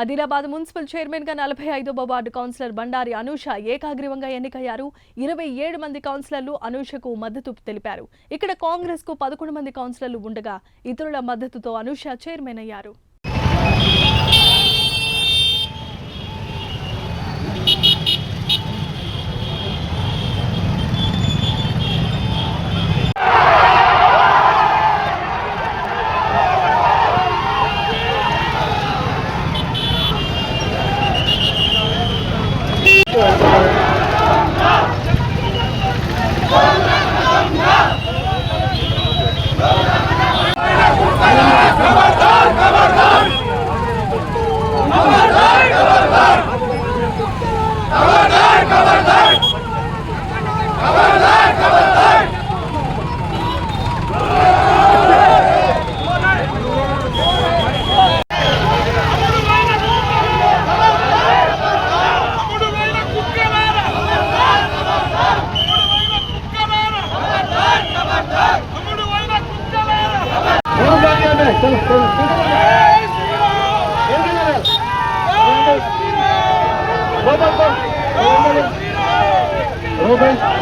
Adilabad municipal చైర్మన్గా నలభై ఐదవ వార్డు కౌన్సిలర్ బండారి అనూష ఏకాగ్రీవంగా ఎన్నికయ్యారు. ఇరవై ఏడు మంది కౌన్సిలర్లు అనూషకు మద్దతు తెలిపారు. ఇక్కడ కాంగ్రెస్కు పదకొండు మంది కౌన్సిలర్లు ఉండగా ఇతరుల మద్దతుతో అనూష చైర్మన్ అయ్యారు. Robert,